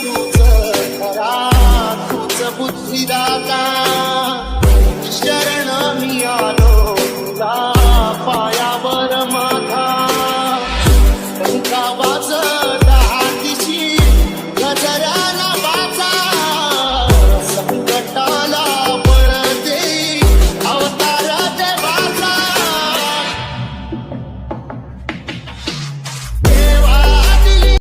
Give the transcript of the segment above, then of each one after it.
तूच खरा तूच बुद्धिदाता शरण मी आलो तुला पायावर माझा गावाच हातीची गजराला वाचा संकटाला बळ दे अवतार देवाचा देवा दिली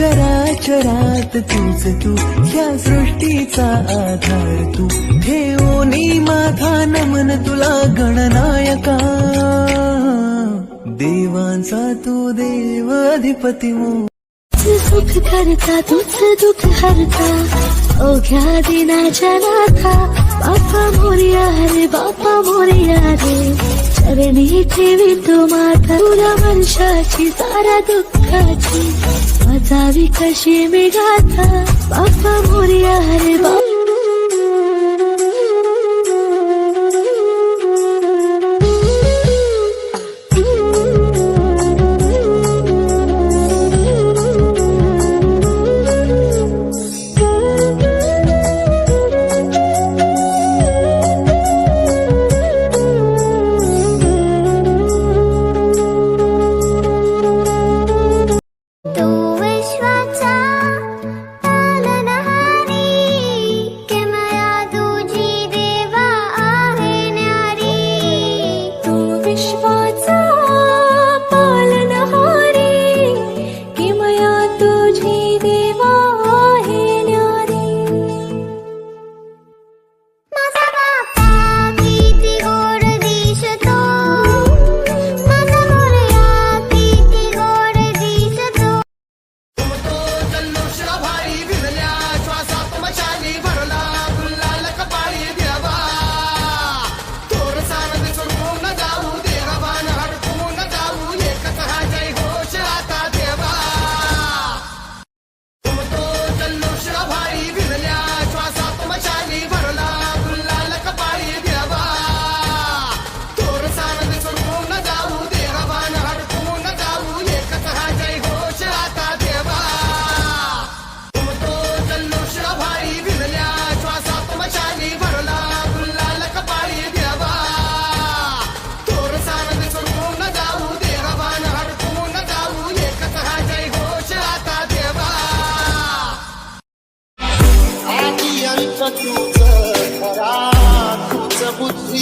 चराचरात तूच तू ह्या सृष्टीचा आधार तू. ठेवोनी माझा नमन तुला गणनायका. देवांचा तू देव अधिपती सुख करता तुझ दुःख हरता. अवघ्या दिनाच्या नाथा बापा मोरिया रे बापा मोरिया रे. चरणी ठेवी तू माता तुला मनशाची सारा दुःखाची. वाजावी कशी मी गाथा बापा मोर्या रे बापा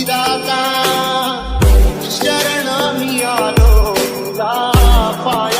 दाता शरण मिया लो ला पाया